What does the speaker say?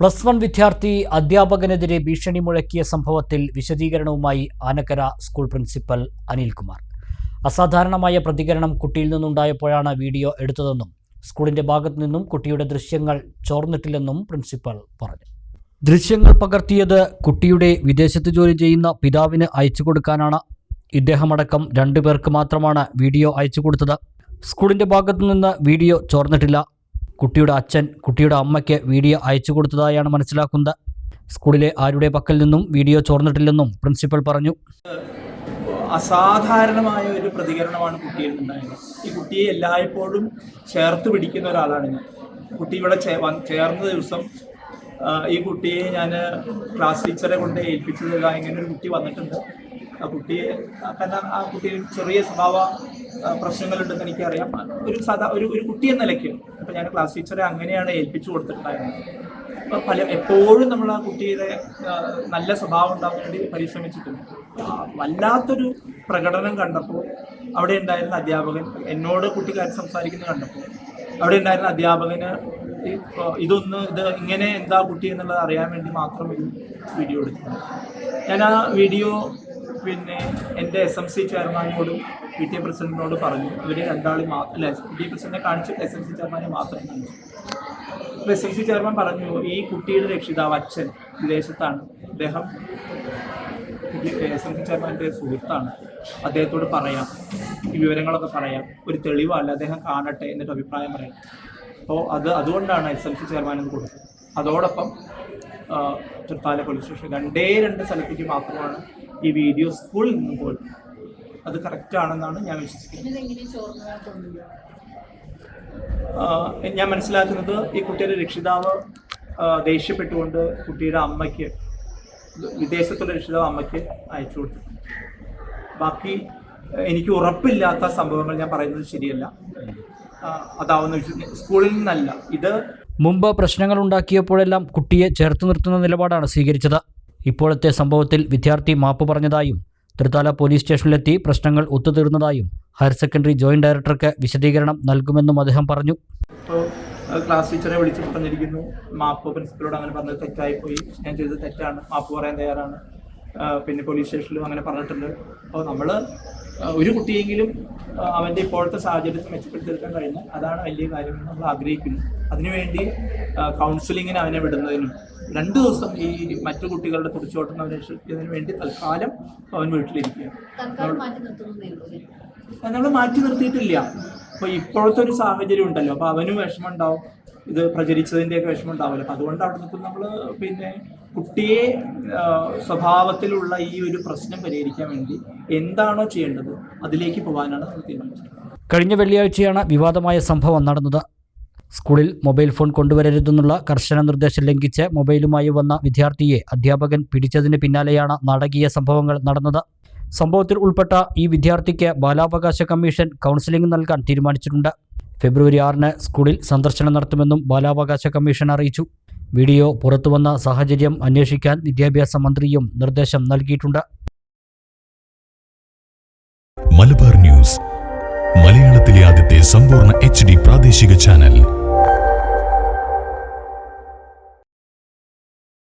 Plus one വിദ്യാർത്ഥി അധ്യാപകനെതിരെ ഭീഷണി മുഴക്കിയ സംഭവത്തിൽ വിശദീകരണവുമായി ആനക്കര സ്കൂൾ പ്രിൻസിപ്പൽ അനിൽകുമാർ. അസാധാരണമായ പ്രതികരണം കുട്ടിയിൽ നിന്നുണ്ടായപ്പോഴാണ് വീഡിയോ എടുത്തതെന്നും സ്കൂളിന്റെ ഭാഗത്തു നിന്നും കുട്ടിയുടെ ദൃശ്യങ്ങൾ ചോർന്നിട്ടില്ലെന്നും പ്രിൻസിപ്പൽ പറഞ്ഞു. ദൃശ്യങ്ങൾ പകർത്തിയത് കുട്ടിയുടെ വിദേശത്ത് ജോലി ചെയ്യുന്ന പിതാവിന് അയച്ചു കൊടുക്കാനാണ്. ഇദ്ദേഹമടക്കം രണ്ടു പേർക്ക് മാത്രമാണ് വീഡിയോ അയച്ചു കൊടുത്തത്. സ്കൂളിന്റെ ഭാഗത്തു നിന്ന് വീഡിയോ ചോർന്നിട്ടില്ല. കുട്ടിയുടെ അച്ഛൻ കുട്ടിയുടെ അമ്മയ്ക്ക് വീഡിയോ അയച്ചു കൊടുത്തതായാണ് മനസ്സിലാക്കുന്നത്. സ്കൂളിലെ ആരുടെ പക്കൽ നിന്നും വീഡിയോ ചോർന്നിട്ടില്ലെന്നും പ്രിൻസിപ്പൽ പറഞ്ഞു. അസാധാരണമായ ഒരു പ്രതികരണമാണ് കുട്ടിയിൽ നിന്നുണ്ടായത് ഈ കുട്ടിയെ എല്ലായ്പ്പോഴും ചേർത്ത് പിടിക്കുന്ന ഒരാളാണ് ഞാൻ. കുട്ടി ഇവിടെ ചേർന്ന ദിവസം ഈ കുട്ടിയെ ഞാൻ ക്ലാസ് ടീച്ചറെ കൊണ്ട് ഏൽപ്പിച്ചത് ഇങ്ങനെ ഒരു കുട്ടി വന്നിട്ടുണ്ട്. കുട്ടിയെ കാരണം ആ കുട്ടി ചെറിയ സ്വഭാവ പ്രശ്നങ്ങളുണ്ടെന്ന് എനിക്കറിയാം. ഒരു സാധാ ഒരു ഒരു കുട്ടി എന്ന നിലയ്ക്ക് അപ്പം ഞാൻ ക്ലാസ് ടീച്ചറെ അങ്ങനെയാണ് ഏൽപ്പിച്ചു കൊടുത്തിട്ടുണ്ടായിരുന്നത്. അപ്പൊ പല എപ്പോഴും നമ്മൾ ആ കുട്ടിയുടെ നല്ല സ്വഭാവം ഉണ്ടാകാൻ വേണ്ടി പരിശ്രമിച്ചിട്ടുണ്ട്. വല്ലാത്തൊരു പ്രകടനം കണ്ടപ്പോൾ അവിടെ ഉണ്ടായിരുന്ന അധ്യാപകൻ എന്നോട് കുട്ടിക്കാരൻ സംസാരിക്കുന്നത് കണ്ടപ്പോൾ അവിടെ ഉണ്ടായിരുന്ന അധ്യാപകന് ഇതൊന്ന് ഇത് ഇങ്ങനെ എന്താ കുട്ടി എന്നുള്ളത് അറിയാൻ വേണ്ടി മാത്രം വീഡിയോ എടുക്കുന്നു ഞാൻ ആ വീഡിയോ പിന്നെ എന്റെ എസ് എം സി ചെയർമാനോടും പി ടി എ പ്രസിഡന്റിനോട് പറഞ്ഞു ഇവർ രണ്ടാളി മാത്രം പി ടി എ പ്രസിഡന്റിനെ കാണിച്ചിട്ട് എസ് എം സി ചെയർമാനെ മാത്രം കാണിച്ചു. അപ്പോൾ എസ് എം സി ചെയർമാൻ പറഞ്ഞു ഈ കുട്ടിയുടെ രക്ഷിതാവ് അച്ഛൻ വിദേശത്താണ്. അദ്ദേഹം എസ് എം സി ചെയർമാന്റെ സുഹൃത്താണ്. അദ്ദേഹത്തോട് പറയാം ഈ വിവരങ്ങളൊക്കെ പറയാം. ഒരു തെളിവല്ല അദ്ദേഹം കാണട്ടെ എന്നിട്ട് അഭിപ്രായം പറയാം. അപ്പോൾ അത് അതുകൊണ്ടാണ് എസ് എം സി ചെയർമാൻ കൊടുത്തത്. അതോടൊപ്പം തൃത്താല പോലീസ് സ്റ്റേഷൻ രണ്ടേ രണ്ട് സ്ഥലത്തേക്ക് മാത്രമാണ് ഈ വീഡിയോ ഫുൾ നിന്ന് പോയി അത് കറക്റ്റ് ആണെന്നാണ് ഞാൻ വിശ്വസിക്കുന്നത്. ഞാൻ മനസ്സിലാക്കുന്നത് ഈ കുട്ടിയുടെ രക്ഷിതാവ് ദേഷ്യപ്പെട്ടുകൊണ്ട് കുട്ടിയുടെ അമ്മയ്ക്ക് വിദേശത്തുള്ള രക്ഷിതാവ് അമ്മയ്ക്ക് അയച്ചു കൊടുത്തു ബാക്കി എനിക്ക് ഉറപ്പില്ലാത്ത സംഭവങ്ങൾ ഞാൻ പറയുന്നത് ശരിയല്ല. അതാവുന്ന സ്കൂളിൽ നിന്നല്ല. ഇത് മുമ്പ് പ്രശ്നങ്ങൾ ഉണ്ടാക്കിയപ്പോഴെല്ലാം കുട്ടിയെ ചേർത്ത് നിർത്തുന്ന നിലപാടാണ് സ്വീകരിച്ചത്. ഇപ്പോഴത്തെ സംഭവത്തിൽ വിദ്യാർത്ഥി മാപ്പ് പറഞ്ഞതായും തൃത്താല പോലീസ് സ്റ്റേഷനിലെത്തി പ്രശ്നങ്ങൾ ഒത്തുതീർന്നതായും ഹയർ സെക്കൻഡറി ജോയിന്റ് ഡയറക്ടർക്ക് വിശദീകരണം നൽകുമെന്നും അദ്ദേഹം പറഞ്ഞു. ക്ലാസ് ടീച്ചറെ വിളിച്ച് പറഞ്ഞിരിക്കുന്നു. മാപ്പ് പ്രിൻസിപ്പലോട് അങ്ങനെ പറഞ്ഞത് തെറ്റായി പോയി ഞാൻ ചെയ്തത് തെറ്റാണ്. മാപ്പ് പറയാൻ തയ്യാറാണ്. പിന്നെ പോലീസ് സ്റ്റേഷനിലും അങ്ങനെ പറഞ്ഞിട്ടുണ്ട്. അപ്പോൾ നമ്മൾ ഒരു കുട്ടിയെങ്കിലും അവന്റെ അവന്റെ ഇപ്പോഴത്തെ സാഹചര്യത്തിൽ മെച്ചപ്പെടുത്തിയെടുക്കാൻ കഴിഞ്ഞാൽ അതാണ് വലിയ കാര്യം എന്ന് നമ്മൾ ആഗ്രഹിക്കുന്നു. അതിനുവേണ്ടി കൗൺസിലിങ്ങിന് അവനെ വിടുന്നതിനും രണ്ട് ദിവസം ഈ മറ്റു കുട്ടികളുടെ തുടിച്ചോട്ടം അവനെ രക്ഷിക്കുന്നതിന് വേണ്ടി തൽക്കാലം അവൻ വീട്ടിലിരിക്കുക നമ്മൾ മാറ്റി നിർത്തിയിട്ടില്ല. അപ്പൊ ഇപ്പോഴത്തെ ഒരു സാഹചര്യം ഉണ്ടല്ലോ. അപ്പൊ അവനും വിഷമം ഉണ്ടാവും. ഇത് പ്രചരിച്ചതിന്റെയൊക്കെ വിഷമം ഉണ്ടാവില്ല അതുകൊണ്ട് നിൽക്കും നമ്മൾ പിന്നെ കുട്ടിയെ സ്വഭാവത്തിലുള്ള ഈ ഒരു പ്രശ്നം പരിഹരിക്കാൻ വേണ്ടി എന്താണോ ചെയ്യേണ്ടത് അതിലേക്ക് പോകാനാണ് നമ്മൾ തീരുമാനിച്ചത്. കഴിഞ്ഞ വെള്ളിയാഴ്ചയാണ് വിവാദമായ സംഭവം നടന്നത്. സ്കൂളിൽ മൊബൈൽ ഫോൺ കൊണ്ടുവരരുതെന്നുള്ള കർശന നിർദ്ദേശം ലംഘിച്ച് മൊബൈലുമായി വന്ന വിദ്യാർത്ഥിയെ അധ്യാപകൻ പിടിച്ചതിന് പിന്നാലെയാണ് നാടകീയ സംഭവങ്ങൾ നടന്നത്. സംഭവത്തിൽ ഉൾപ്പെട്ട ഈ വിദ്യാർത്ഥിക്ക് ബാലാവകാശ കമ്മീഷൻ കൗൺസിലിംഗ് നൽകാൻ തീരുമാനിച്ചിട്ടുണ്ട്. ഫെബ്രുവരി ആറിന് സ്കൂളിൽ സന്ദർശനം നടത്തുമെന്നും ബാലാവകാശ കമ്മീഷൻ അറിയിച്ചു. വീഡിയോ പുറത്തുവന്ന സാഹചര്യം അന്വേഷിക്കാൻ വിദ്യാഭ്യാസ മന്ത്രിയും നിർദ്ദേശം നൽകിയിട്ടുണ്ട്. മലബാർ ന്യൂസ് മലയാളത്തിലെ ആദ്യത്തെ സമ്പൂർണ എച്ച് പ്രാദേശിക ചാനൽ.